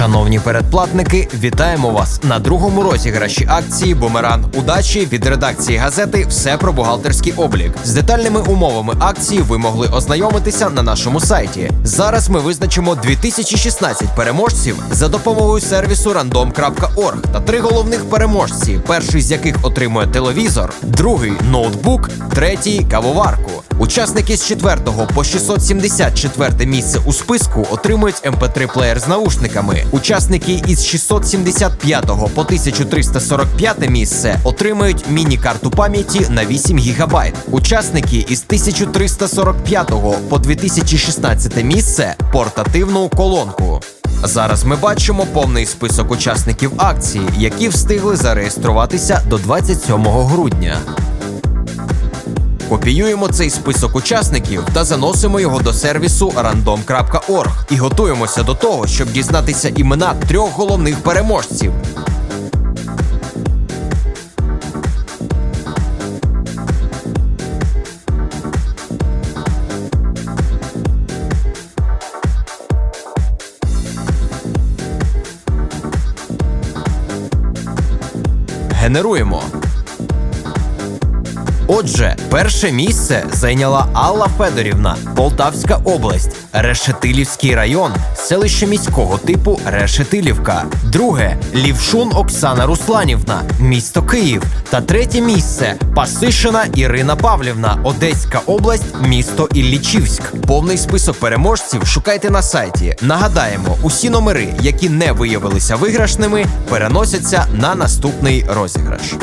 Шановні передплатники, вітаємо вас на другому розіграші акції Бумеран удачі від редакції газети Все про бухгалтерський облік. З детальними умовами акції ви могли ознайомитися на нашому сайті. Зараз ми визначимо 2016 переможців за допомогою сервісу random.org та три головних переможці, перший з яких отримує телевізор, другий ноутбук, третій кавоварку. Учасники з 4 по 674 місце у списку отримують mp3 плеєр з наушниками. Учасники із 675 по 1345 місце отримають міні-карту пам'яті на 8 ГБ. Учасники із 1345 по 2016 місце портативну колонку. Зараз ми бачимо повний список учасників акції, які встигли зареєструватися до 27 грудня. Копіюємо цей список учасників та заносимо його до сервісу random.org і готуємося до того, щоб дізнатися імена трьох головних переможців. Генеруємо. Отже, перше місце зайняла Алла Федорівна, Полтавська область, Решетилівський район, селище міського типу Решетилівка. Друге Лівшун Оксана Русланівна, місто Київ. Та третє місце Пасишина Ірина Павлівна, Одеська область, місто Іллічівськ. Повний список переможців шукайте на сайті. Нагадаємо, усі номери, які не виявилися виграшними, переносяться на наступний розіграш.